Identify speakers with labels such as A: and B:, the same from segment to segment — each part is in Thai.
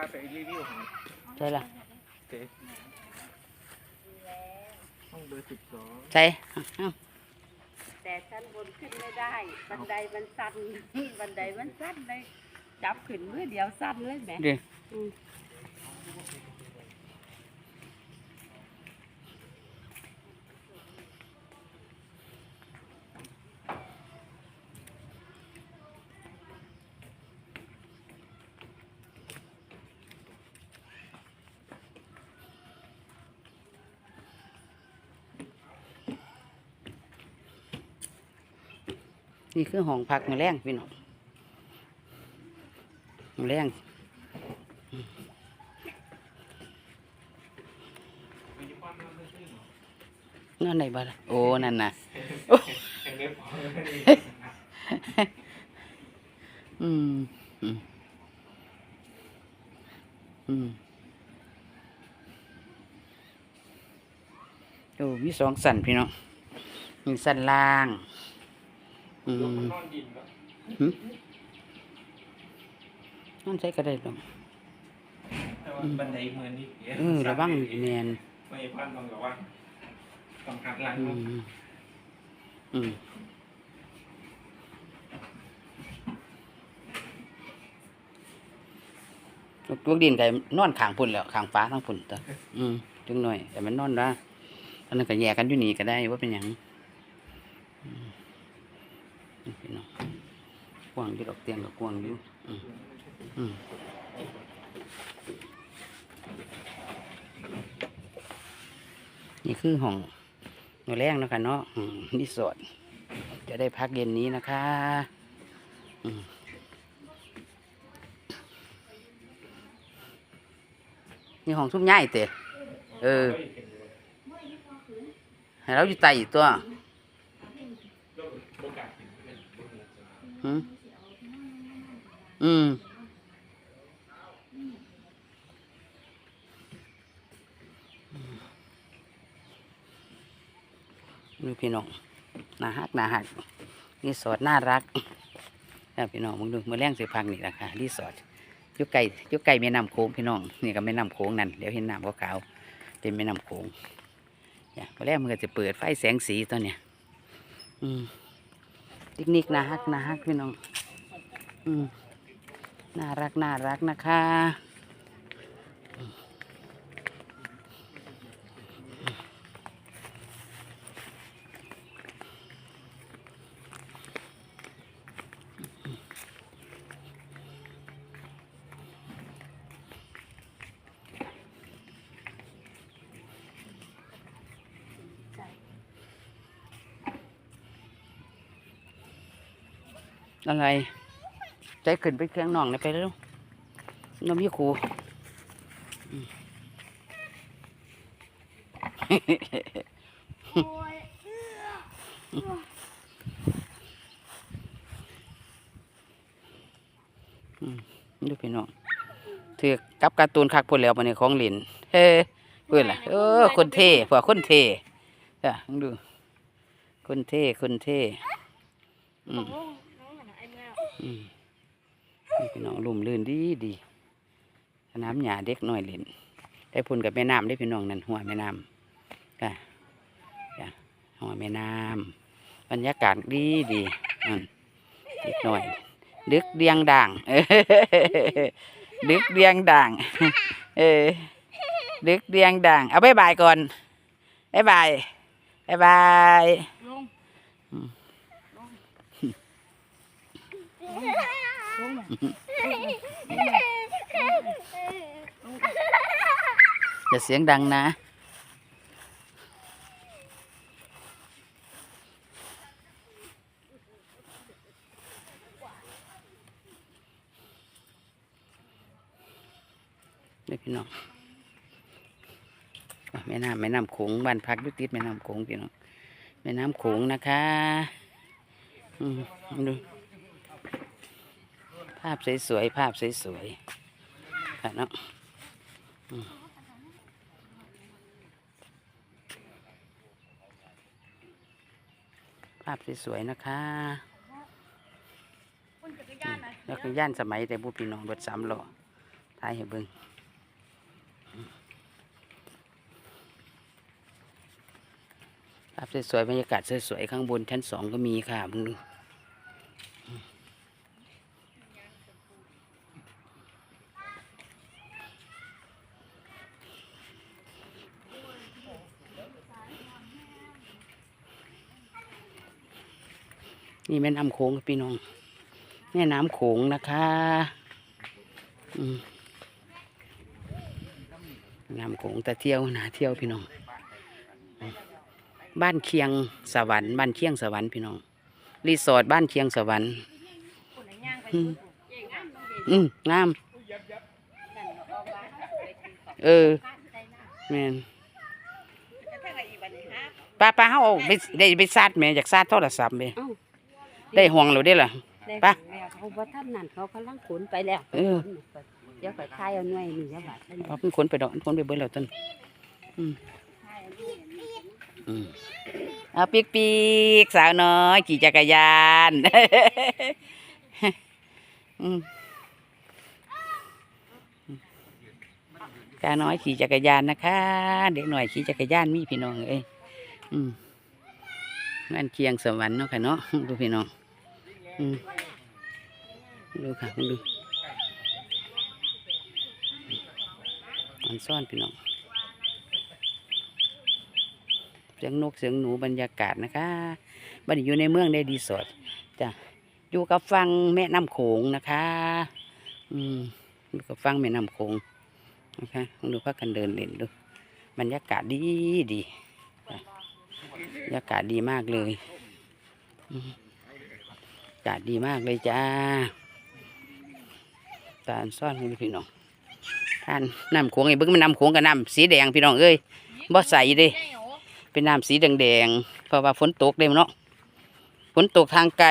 A: าไปรีวิวของ
B: ใช่ละ
A: เจ๊ห้องเบอร์สิบสอง
B: ใช่อ้าว
C: แต่ชั้นบนขึ้นไม่ได้ บันไดมันสั้นบันไดมันสั้นเลย จับขึ้นมือเดียวสั้นเลยแหม
B: เดี๋ยว
C: อืม
B: นี่คือห้องพักมือแรงพี่น้องมือแรงนั่นไหนบ้างโอ้ นั่นน่ะอืม อืม อืมโอ้มีสองสันพี่น้องมีสันล่าง อืม
A: นอนดินก็
B: หึนั่นใช้ก็ได้ดอก
A: แต่ว่าบันไดเหมือนนี่
B: เออระวังแมน
A: ไม่พันต้องระวังต้องหักหลัง
B: อื
A: ลง
B: มอืมลูกลูกดินไก่นอนข้างพุ่นแล้วข้างฟ้าทั้งพุ่นตัวอืมจังหน่อยแต่มันนอนได้อันนั้นก็แยกกันอยู่นี่ก็ได้ว่าเป็นหยังอืมนี่พี่น้องก ว้างอยู่ดอกเตียงก็กว้างอยู่อืมอืมนี่คือห้องนอนแรงนะคะเนาะอืมรีสอร์ทจะได้พักเย็นนี้นะคะนี่ของทุ่มใหญ่เตะเออให้เราอยู่ใต้อีกตัวหืม อืมนี่พี่น้องน่าฮักน่าฮักรีสอร์ทน่ารักแล้วพี่น้องมึงดูมือแรงสิพังนี่แหละคะรีสอร์ทยุกไก่ยุกไก่แม่น้ำโขงพี่น้องนี่ก็แม่น้ำโขงนั่นเดี๋ยวเห็นน้ำขาวๆเป็นแม่น้ำโขงอย่าพอแรกมันก็จะเปิดไฟแสงสีตัวเนี้ยอืมปิกนิกน่าฮักน่าฮักพี่น้องอืม น่ารักน่ารักนะคะ อะไร ใจขึ้นไปเครื่องน่องเลยไปเร็วน้ำยี่ครูดูพี่น้องถือกับการ์ตูนคักพูดแล้วมันในของหลินเฮ้เพื่อนล่ะเออ คนเท่พวคนเท่จ้ะดู คนเท่คนเท่อืมอืม พี่น้องลุ่มลื่นดีดีสน้ำหยาเด็กน้อยเล่นได้พุ่นกับแม่น้ำได้พี่น้องนั่นหัวแม่น้ำจ้ะจ้ะหัวแม่น้ำบรรยากาศดีดีอืมเด็กน้อยดึกเดียงด่างเดึกเดียงด่าง เออดึกเดียงด่าง เอาบายบายก่อนบายบายบายบาย
C: ลง
B: อืม
C: ลง
B: อย่าเสียงดังนะ นี่พี่น้องแม่น้ำแม่น้ำโขงบ้านพักยุติดแม่น้ำโขงพี่น้องแม่น้ำโขงนะคะ อืมดู ภาพสวยๆภาพสวยๆค่ะเนาะอืมภาพสวยๆนะคะอืมแล้วก็ย่านสมัยแต่บุพี่น้องรถสามล้อถ่ายให้เบิ่งภาพสวยๆบรรยากาศสวยๆข้างบนชั้นสองก็มีค่ะมึงดู นี่แม่น้ำโขงพี่น้อง แม่น้ำโขงนะคะน้ำโขงต่เที่ยวหนาเที่ยวพี่น้อง บ้านเคียงสวรรค์บ้านเคียงสวรรค์พี่น้อง รีสอร์ทบ้านเคียงสวรรค์
C: คนไหนย่างไป
B: อืม
C: เก่งอะน้อเม
B: งาม
C: นั่นออกมาไปกินของ
B: เออ
C: บ้านใจนะ
B: แมนป้าป้าเฮาเอาไปได้ไปซาดแม่อยากซาดโทรศัพท์แม่
C: เอ้า
B: ได้ห่วงหรือได้ล่ะ
C: ได้
B: ไป
C: แล้วเขาว่าท่านนั่นเขากำลังขนไปแล้ว
B: เออ
C: เดี๋ยวก็ทายเอาหน่วยนี่เดี๋ยวบัดนี้
B: เอาเพิ่นคนไปดอกเพิ่นคนไปเบิดแล้วต้นอืม
C: ทายเอาหน่วยนี่
B: อืมเอาปีกปีกสาวน้อยขี่จักรยาน อืมกาน้อยขี่จักรยานนะคะ เด็กหน่อยขี่จักรยานมีพี่น้องเอ้ยอืมงานเคียงสวรรค์เนาะค่ะเนาะดูพี่น้อง อืมดูค่ะดูมันซ่อนพี่น้องเสียงนกเสียงหนูบรรยากาศนะคะบัดนี้อยู่ในเมืองได้ดีสดจ้ะอยู่กับฟังแม่น้ำโขงนะคะ อืมอยู่กับฟังแม่น้ำโขงนะคะลองดูพักกันเดินเล่นดูบรรยากาศดีดีบรรยากาศดีมากเลย อืมากาศดีมากเลยจ้า ตานซ่อนพี่น้องท่านน้ำโขงไอ้เบิ้งมันน้ำโขงกับน้ำสีแดงพี่น้องเอ้ยบ่ใสเด้เป็นน้ำสีแดงๆเพราะว่าฝนตกเด้เนาะฝนตกทางไกล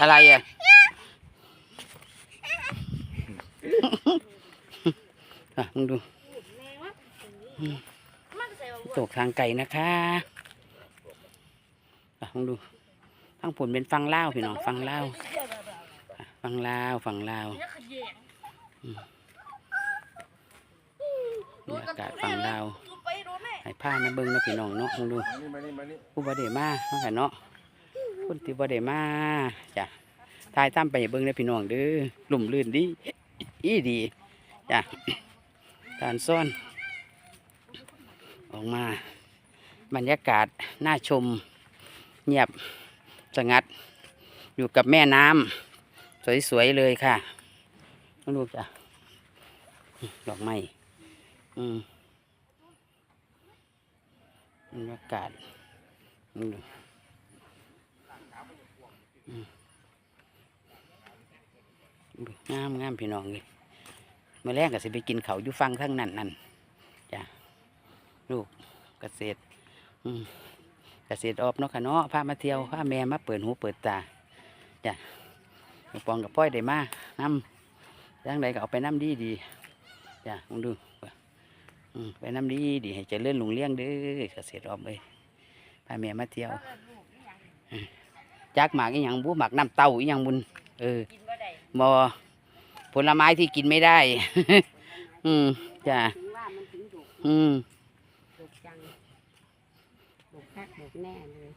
B: อะไรอะอะมึงดูตกทางไกลนะคะอะมึงดู ฟังผลเป็นฟังเล่าวพี่น้องฟังเล่าวอะฟังเล่าวฟังเล่าวอืมบรรยากาศฟังเล่าวให้ผ้ามาเบิ่งเนาะพี่น้องเนาะมึงดู
A: มานี่มานี่
B: ผู้บไดมาเนาะค่ะเนาะคนที่บไดมาจ้ะทายตามไปให้เบิ่งเด้อพี่น้องเด้อลุ่มลื่นดีอีดีจ้ะการซ่อน ออกมา บรรยากาศน่าชมเงียบ สงัด อยู่กับแม่น้ำสวยๆเลยค่ะมาดูจ้ะดอกไม้อืมบรรยากาศอืมงามงามพี่น้องเลยเมื่อแรกก็สิไปกินเขาอยู่ฟังทั้งนั้นนั่นจ้ะลูกเกษตร อืม เกษตรออบเนาะค่ะเนาะพามาเที่ยวพาแม่มาเปิดหูเปิดตาจ้ะไปปองกับป้อยได้มาน้ำย่างใดก็เอาไปน้ำดีดีจ้ะมึงดูไปน้ำดีดีให้เจริญลุงเลี้ยงเด้อเกษตรออบเลยพาแม่มาเที่ยวจักหมากอีหยังบุหมากน้ำเต้าอีหยังบุญเออ
C: กินบ่ได้
B: บอผลไม้ที่กินไม่ได้ อืมจ้ะอืม
C: ดุจังดุคักดุ แน่เลย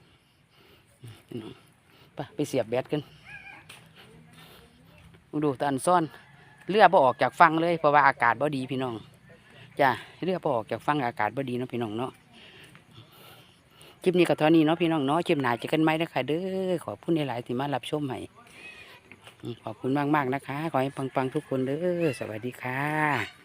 B: ไปไปเสียบแบตกันดูตอันซ่อนเรือบ่ออกจากฟังเลยเพราะว่าอากาศบ่ดีพี่น้องจ้ะเรือบ่ออกจากฟังอากาศบ่ดีเนาะพี่น้องเนาะคลิปนี้ก็เท่านี้เนาะพี่น้องเนาะคลิปหน้าเจอกันไหมนะคะเด้อขอบคุณหลายที่มารับชมให้อืมขอบคุณมากๆนะคะ ขอให้ปังๆทุกคนเด้อสวัสดีค่ะ